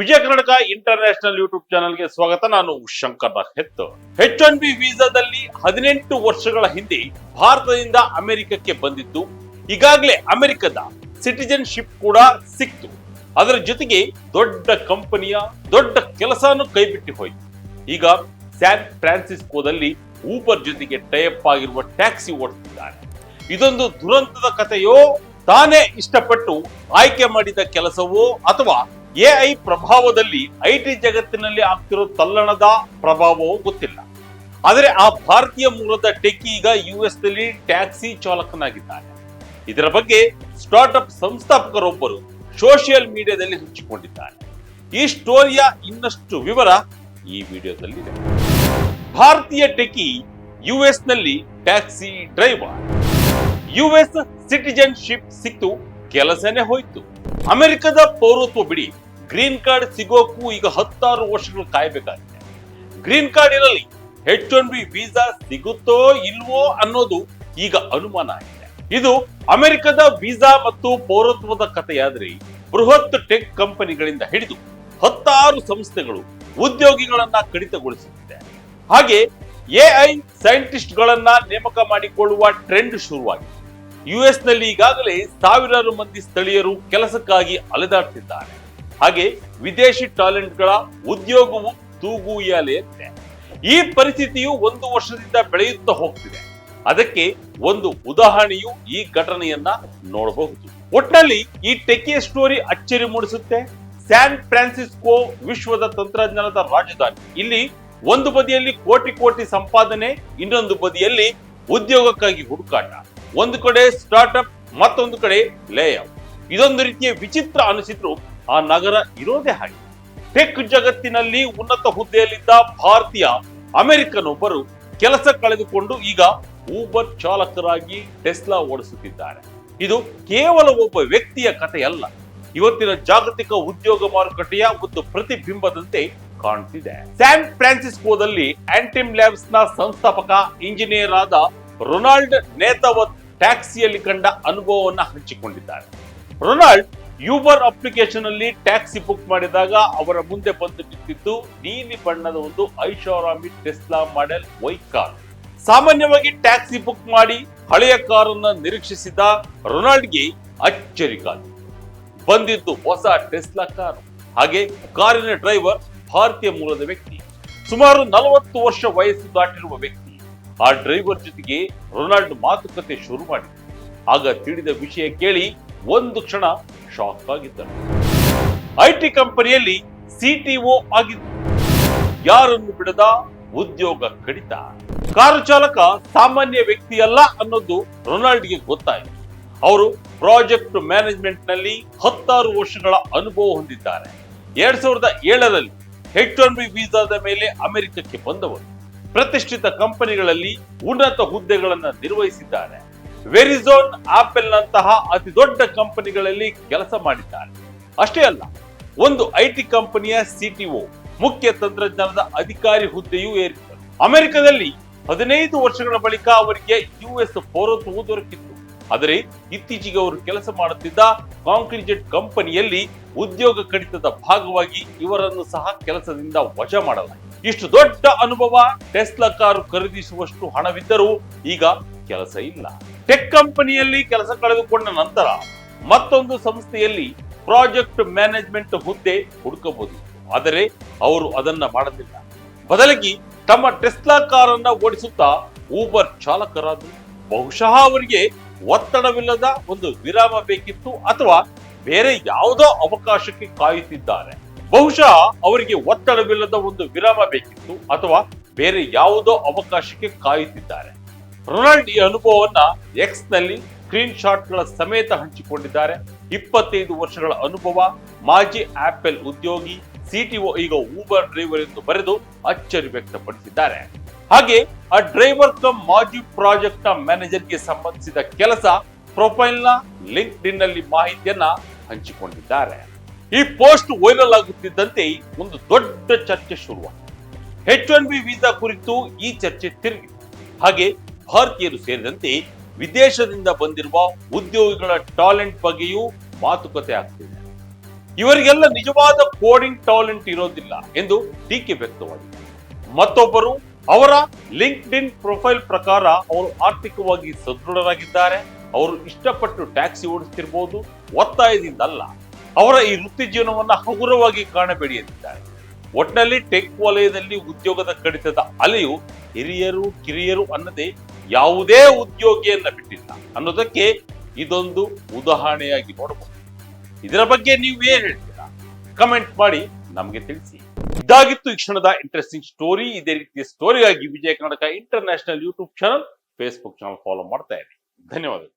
ವಿಜಯ Karnataka international YouTube ಚಾನಲ್ಗೆ ಸ್ವಾಗತ. ನಾನು ಶಂಕರ್ ಹೆತ್ತು ಎಚ್ ಒನ್ ಬಿ ವೀಸಾದಲ್ಲಿ ಹದಿನೆಂಟು ವರ್ಷಗಳ ಹಿಂದೆ ಭಾರತದಿಂದ ಅಮೆರಿಕಕ್ಕೆ ಬಂದಿದ್ದು, ಈಗಾಗಲೇ ಅಮೆರಿಕದ ಸಿಟಿಜನ್ಶಿಪ್ ಕೂಡ ಸಿಕ್ತು. ಅದರ ಜೊತೆಗೆ ದೊಡ್ಡ ಕಂಪನಿಯ ದೊಡ್ಡ ಕೆಲಸನೂ ಕೈಬಿಟ್ಟು ಹೋಯಿತು. ಈಗ ಸ್ಯಾನ್ ಫ್ರಾನ್ಸಿಸ್ಕೋದಲ್ಲಿ ಊಬರ್ ಜೊತೆಗೆ ಟೈಅಪ್ ಆಗಿರುವ ಟ್ಯಾಕ್ಸಿ ಓಡಿಸಿದ್ದಾರೆ ಇದೊಂದು ದುರಂತದ ಕಥೆಯೋ, ತಾನೇ ಇಷ್ಟಪಟ್ಟು ಆಯ್ಕೆ ಮಾಡಿದ ಕೆಲಸವೋ ಅಥವಾ ಎಐ ಪ್ರಭಾವದಲ್ಲಿ ಐಟಿ ಜಗತ್ತಿನಲ್ಲಿ ಆಗ್ತಿರೋ ತಲ್ಲಣದ ಪ್ರಭಾವವೂ ಗೊತ್ತಿಲ್ಲ. ಆದರೆ ಆ ಭಾರತೀಯ ಮೂಲದ ಟೆಕ್ಕಿ ಈಗ ಯು ಎಸ್ನಲ್ಲಿ ಟ್ಯಾಕ್ಸಿ ಚಾಲಕನಾಗಿದ್ದಾನೆ. ಇದರ ಬಗ್ಗೆ ಸ್ಟಾರ್ಟ್ಅಪ್ ಸಂಸ್ಥಾಪಕರೊಬ್ಬರು ಸೋಷಿಯಲ್ ಮೀಡಿಯಾದಲ್ಲಿ ಹಂಚಿಕೊಂಡಿದ್ದಾರೆ. ಈ ಸ್ಟೋರಿಯ ಇನ್ನಷ್ಟು ವಿವರ ಈ ವಿಡಿಯೋದಲ್ಲಿದೆ. ಭಾರತೀಯ techie ಯುಎಸ್ನಲ್ಲಿ taxi driver. U S citizenship ಸಿಕ್ತು ಕೆಲಸನೇ ಹೋಯ್ತು. ಅಮೆರಿಕದ ಪೌರತ್ವ ಬಿಡಿ. ಗ್ರೀನ್ ಕಾರ್ಡ್ ಸಿಗೋಕ್ಕೂ ಈಗ ಹತ್ತಾರು ವರ್ಷಗಳು ಕಾಯಬೇಕಾಗಿದೆ. ಗ್ರೀನ್ ಕಾರ್ಡ್ ಇರಲಿ ಹೆಚ್ ಒನ್ ಬಿ ವೀಸಾ ಸಿಗುತ್ತೋ ಇಲ್ವೋ ಅನ್ನೋದು ಈಗ ಅನುಮಾನ ಆಗಿದೆ. ಇದು ಅಮೆರಿಕದ ವೀಸಾ ಮತ್ತು ಪೌರತ್ವದ ಕಥೆಯಾದ್ರೆ ಬೃಹತ್ ಟೆಕ್ ಕಂಪನಿಗಳಿಂದ ಹಿಡಿದು ಹತ್ತಾರು ಸಂಸ್ಥೆಗಳು ಉದ್ಯೋಗಿಗಳನ್ನ ಕಡಿತಗೊಳಿಸುತ್ತಿದೆ. ಹಾಗೆ ಎಐ ಸೈಂಟಿಸ್ಟ್ ಗಳನ್ನ ನೇಮಕ ಮಾಡಿಕೊಳ್ಳುವ ಟ್ರೆಂಡ್ ಶುರುವಾಗಿದೆ. ಯುಎಸ್ನಲ್ಲಿ ಈಗಾಗಲೇ ಸಾವಿರಾರು ಮಂದಿ ಸ್ಥಳೀಯರು ಕೆಲಸಕ್ಕಾಗಿ ಅಲೆದಾಡ್ತಿದ್ದಾರೆ. ಹಾಗೆ ವಿದೇಶಿ ಟ್ಯಾಲೆಂಟ್ಗಳ ಉದ್ಯೋಗವು ತೂಗುಯ್ಯಾಲೆಯಂತೆ ಈ ಪರಿಸ್ಥಿತಿಯು ಒಂದು ವರ್ಷದಿಂದ ಬೆಳೆಯುತ್ತಾ ಹೋಗ್ತಿದೆ. ಅದಕ್ಕೆ ಒಂದು ಉದಾಹರಣೆಯು ಈ ಘಟನೆಯನ್ನ ನೋಡಬಹುದು. ಒಟ್ನಲ್ಲಿ ಈ ಟೆಕಿಯ ಸ್ಟೋರಿ ಅಚ್ಚರಿ ಮೂಡಿಸುತ್ತೆ. ಸ್ಯಾನ್ ಫ್ರಾನ್ಸಿಸ್ಕೋ ವಿಶ್ವದ ತಂತ್ರಜ್ಞಾನದ ರಾಜಧಾನಿ. ಇಲ್ಲಿ ಒಂದು ಬದಿಯಲ್ಲಿ ಕೋಟಿ ಕೋಟಿ ಸಂಪಾದನೆ, ಇನ್ನೊಂದು ಬದಿಯಲ್ಲಿ ಉದ್ಯೋಗಕ್ಕಾಗಿ ಹುಡುಕಾಟ. ಒಂದು ಕಡೆ ಸ್ಟಾರ್ಟ್ಅಪ್, ಮತ್ತೊಂದು ಕಡೆ ಲೇಔಟ್ ಇದೊಂದು ರೀತಿಯ ವಿಚಿತ್ರ ಅನಿಸಿದ್ರು ಆ ನಗರ ಇರೋದೇ ಹಾಗೆ. ಟೆಕ್ ಜಗತ್ತಿನಲ್ಲಿ ಉನ್ನತ ಹುದ್ದೆಯಲ್ಲಿದ್ದ ಭಾರತೀಯ ಅಮೆರಿಕನ್ ಒಬ್ಬರು ಕೆಲಸ ಕಳೆದುಕೊಂಡು ಈಗ ಊಬರ್ ಚಾಲಕರಾಗಿ ಟೆಸ್ಲಾ ಓಡಿಸುತ್ತಿದ್ದಾರೆ. ಇದು ಕೇವಲ ಒಬ್ಬ ವ್ಯಕ್ತಿಯ ಕಥೆಯಲ್ಲ. ಇವತ್ತಿನ ಜಾಗತಿಕ ಉದ್ಯೋಗ ಮಾರುಕಟ್ಟೆಯ ಒಂದು ಪ್ರತಿಬಿಂಬದಂತೆ ಕಾಣ್ತಿದೆ. ಸ್ಯಾನ್ ಫ್ರಾನ್ಸಿಸ್ಕೋದಲ್ಲಿ ಆಂಟಿಮ್ ಲ್ಯಾಬ್ಸ್ನ ಸಂಸ್ಥಾಪಕ, ಇಂಜಿನಿಯರ್ ಆದ ರೊನಾಲ್ಡ್ ನೇತವತ್ ಟ್ಯಾಕ್ಸಿಯಲ್ಲಿ ಕಂಡ ಅನುಭವವನ್ನು ಹಂಚಿಕೊಂಡಿದ್ದಾರೆ. ರೊನಾಲ್ಡ್ ಯೂಬರ್ ಅಪ್ಲಿಕೇಶನ್ ಅಲ್ಲಿ ಟ್ಯಾಕ್ಸಿ ಬುಕ್ ಮಾಡಿದಾಗ ಅವರ ಮುಂದೆ ಬಂದು ನಿಂತಿದ್ದು ನೀಲಿ ಬಣ್ಣದ ಒಂದು ಐಷಾರಾಮಿ ಟೆಸ್ಲಾ ಮಾಡೆಲ್ ವೈ ಕಾರ್. ಸಾಮಾನ್ಯವಾಗಿ ಟ್ಯಾಕ್ಸಿ ಬುಕ್ ಮಾಡಿ ಹಳೆಯ ಕಾರನ್ನು ನಿರೀಕ್ಷಿಸಿದ ರೊನಾಲ್ಡ್ಗೆ ಅಚ್ಚರಿ ಕಾದು. ಬಂದಿದ್ದು ಹೊಸ ಟೆಸ್ಲಾ ಕಾರು. ಹಾಗೆ ಕಾರಿನ ಡ್ರೈವರ್ ಭಾರತೀಯ ಮೂಲದ ವ್ಯಕ್ತಿ. ಸುಮಾರು ನಲವತ್ತು ವರ್ಷ ವಯಸ್ಸು ದಾಟಿರುವ ವ್ಯಕ್ತಿ. ಆ ಡ್ರೈವರ್ ಜೊತೆಗೆ ರೊನಾಲ್ಡ್ ಮಾತುಕತೆ ಶುರು ಮಾಡಿ ಆಗ ತಿಳಿದ ವಿಷಯ ಕೇಳಿ ಒಂದು ಕ್ಷಣ ಶಾಕ್ ಆಗಿದ್ದರು. ಐಟಿ ಕಂಪನಿಯಲ್ಲಿ ಸಿಟಿಒ ಆಗಿದ್ದ ಯಾರನ್ನು ಬಿಡದ? ಉದ್ಯೋಗ ಕಡಿತ. ಕಾರು ಚಾಲಕ ಸಾಮಾನ್ಯ ವ್ಯಕ್ತಿಯಲ್ಲ ಅನ್ನೋದು ರೊನಾಲ್ಡ್ಗೆ ಗೊತ್ತಾಯಿತು. ಅವರು ಪ್ರಾಜೆಕ್ಟ್ ಮ್ಯಾನೇಜ್ಮೆಂಟ್ನಲ್ಲಿ ಹತ್ತಾರು ವರ್ಷಗಳ ಅನುಭವ ಹೊಂದಿದ್ದಾರೆ. ಎರಡ್ ಸಾವಿರದ ಏಳರಲ್ಲಿ ಹೆಚ್ ಒನ್ ಬಿ ವೀಸಾದ ಮೇಲೆ ಅಮೆರಿಕಕ್ಕೆ ಬಂದವರು. ಪ್ರತಿಷ್ಠಿತ ಕಂಪನಿಗಳಲ್ಲಿ ಉನ್ನತ ಹುದ್ದೆಗಳನ್ನು ನಿರ್ವಹಿಸಿದ್ದಾರೆ. ವೆರಿಝೋನ್ ಆಪಲ್ ನಂತಹ ಅತಿ ದೊಡ್ಡ ಕಂಪನಿಗಳಲ್ಲಿ ಕೆಲಸ ಮಾಡಿದ್ದಾರೆ. ಅಷ್ಟೇ ಅಲ್ಲ, ಒಂದು ಐಟಿ ಕಂಪನಿಯ ಸಿಟಿಒ ಮುಖ್ಯ ತಂತ್ರಜ್ಞಾನದ ಅಧಿಕಾರಿ ಹುದ್ದೆಯೂ ಏರಿದ್ದರು ಅಮೆರಿಕದಲ್ಲಿ ಹದಿನೈದು ವರ್ಷಗಳ ಬಳಿಕ ಅವರಿಗೆ ಯುಎಸ್ ಪೌರತ್ವವು ದೊರಕಿತ್ತು. ಆದರೆ ಇತ್ತೀಚೆಗೆ ಅವರು ಕೆಲಸ ಮಾಡುತ್ತಿದ್ದ ಕಾಂಕ್ರೀಜೆಟ್ ಕಂಪನಿಯಲ್ಲಿ ಉದ್ಯೋಗ ಕಡಿತದ ಭಾಗವಾಗಿ ಇವರನ್ನು ಸಹ ಕೆಲಸದಿಂದ ವಜಾ ಮಾಡಲಾಗಿದೆ ಇಷ್ಟು ದೊಡ್ಡ ಅನುಭವ ಟೆಸ್ಲಾ ಕಾರು ಖರೀದಿಸುವಷ್ಟು ಹಣವಿದ್ದರೂ ಈಗ ಕೆಲಸ ಇಲ್ಲ. ಟೆಕ್ ಕಂಪನಿಯಲ್ಲಿ ಕೆಲಸ ಕಳೆದುಕೊಂಡ ನಂತರ ಮತ್ತೊಂದು ಸಂಸ್ಥೆಯಲ್ಲಿ ಪ್ರಾಜೆಕ್ಟ್ ಮ್ಯಾನೇಜ್ಮೆಂಟ್ ಹುದ್ದೆ ಹುಡುಕಬಹುದು. ಆದರೆ ಅವರು ಅದನ್ನ ಮಾಡಲಿಲ್ಲ. ಬದಲಿಗೆ ತಮ್ಮ ಟೆಸ್ಲಾ ಕಾರನ್ನ ಓಡಿಸುತ್ತಾ ಊಬರ್ ಚಾಲಕರಾದರು. ಬಹುಶಃ ಅವರಿಗೆ ಒತ್ತಡವಿಲ್ಲದ ಒಂದು ವಿರಾಮ ಬೇಕಿತ್ತು ಅಥವಾ ಬೇರೆ ಯಾವುದೋ ಅವಕಾಶಕ್ಕೆ ಕಾಯುತ್ತಿದ್ದಾರೆ. ಬಹುಶಃ ಅವರಿಗೆ ಒತ್ತಡವಿಲ್ಲದ ಒಂದು ವಿರಾಮ ಬೇಕಿತ್ತು ಅಥವಾ ಬೇರೆ ಯಾವುದೋ ಅವಕಾಶಕ್ಕೆ ಕಾಯುತ್ತಿದ್ದಾರೆ. ರೊನಾಲ್ಡ್ ಈ ಅನುಭವವನ್ನ ಎಕ್ಸ್ನಲ್ಲಿ ಸ್ಕ್ರೀನ್ ಶಾಟ್ಗಳ ಸಮೇತ ಹಂಚಿಕೊಂಡಿದ್ದಾರೆ. ಇಪ್ಪತ್ತೈದು ವರ್ಷಗಳ ಅನುಭವ, ಮಾಜಿ ಆಪಲ್ ಉದ್ಯೋಗಿ, ಸಿಟಿಒ ಈಗ ಊಬರ್ ಡ್ರೈವರ್ ಎಂದು ಬರೆದು ಅಚ್ಚರಿ ವ್ಯಕ್ತಪಡಿಸಿದ್ದಾರೆ. ಹಾಗೆ ಆ ಡ್ರೈವರ್ ಕಮ್ ಮಾಜಿ ಪ್ರಾಜೆಕ್ಟ್ನ ಮ್ಯಾನೇಜರ್ಗೆ ಸಂಬಂಧಿಸಿದ ಕೆಲಸ ಪ್ರೊಫೈಲ್ನ ಲಿಂಕ್ಡ್ ಇನ್ನಲ್ಲಿ ಮಾಹಿತಿಯನ್ನ ಹಂಚಿಕೊಂಡಿದ್ದಾರೆ. ಈ ಪೋಸ್ಟ್ ವೈರಲ್ ಆಗುತ್ತಿದ್ದಂತೆ ಒಂದು ದೊಡ್ಡ ಚರ್ಚೆ ಶುರುವಾಯಿತು ಹೆಚ್ ಒನ್ ಬಿ ವೀಸಾ ಕುರಿತು ಈ ಚರ್ಚೆ ತಿರುಗಿ ಹಾಗೆ ಭಾರತೀಯರು ಸೇರಿದಂತೆ ವಿದೇಶದಿಂದ ಬಂದಿರುವ ಉದ್ಯೋಗಿಗಳ ಟಾಲೆಂಟ್ ಬಗ್ಗೆಯೂ ಮಾತುಕತೆ ಆಗ್ತಿದೆ. ಇವರಿಗೆಲ್ಲ ನಿಜವಾದ ಕೋಡಿಂಗ್ ಟಾಲೆಂಟ್ ಇರೋದಿಲ್ಲ ಎಂದು ಟೀಕೆ ವ್ಯಕ್ತವಾಗಿದೆ. ಮತ್ತೊಬ್ಬರು ಅವರ ಲಿಂಕ್ಡ್ ಇನ್ ಪ್ರೊಫೈಲ್ ಪ್ರಕಾರ ಅವರು ಆರ್ಥಿಕವಾಗಿ ಸದೃಢರಾಗಿದ್ದಾರೆ. ಅವರು ಇಷ್ಟಪಟ್ಟು ಟ್ಯಾಕ್ಸಿ ಓಡಿಸ್ತಿರ್ಬೋದು. ಒತ್ತಾಯದಿಂದಲ್ಲ ಅವರ ಈ ವೃತ್ತಿ ಜೀವನವನ್ನು ಹಗುರವಾಗಿ ಕಾಣಬೇಡಿ ಎಂದಿದ್ದಾರೆ ಒಟ್ಟಿನಲ್ಲಿ ಟೆಕ್ ವಲಯದಲ್ಲಿ ಉದ್ಯೋಗದ ಕಡಿತದ ಅಲೆಯು ಹಿರಿಯರು, ಕಿರಿಯರು ಅನ್ನದೇ ಯಾವುದೇ ಉದ್ಯೋಗಿಯನ್ನ ಬಿಟ್ಟಿಲ್ಲ. ಅನ್ನೋದಕ್ಕೆ ಇದೊಂದು ಉದಾಹರಣೆಯಾಗಿ ನೋಡಬಹುದು. ಇದರ ಬಗ್ಗೆ ನೀವು ಏನ್ ಹೇಳ್ತೀರಾ? ಕಮೆಂಟ್ ಮಾಡಿ, ನಮಗೆ ತಿಳಿಸಿ. ಇದಾಗಿತ್ತು ಈ ಕ್ಷಣದ ಇಂಟ್ರೆಸ್ಟಿಂಗ್ ಸ್ಟೋರಿ ಇದೇ ರೀತಿಯ ಸ್ಟೋರಿಗಾಗಿ Vijaya Karnataka international YouTube channel Facebook channel follow ಮಾಡ್ತಾ ಇರಿ. ಧನ್ಯವಾದಗಳು.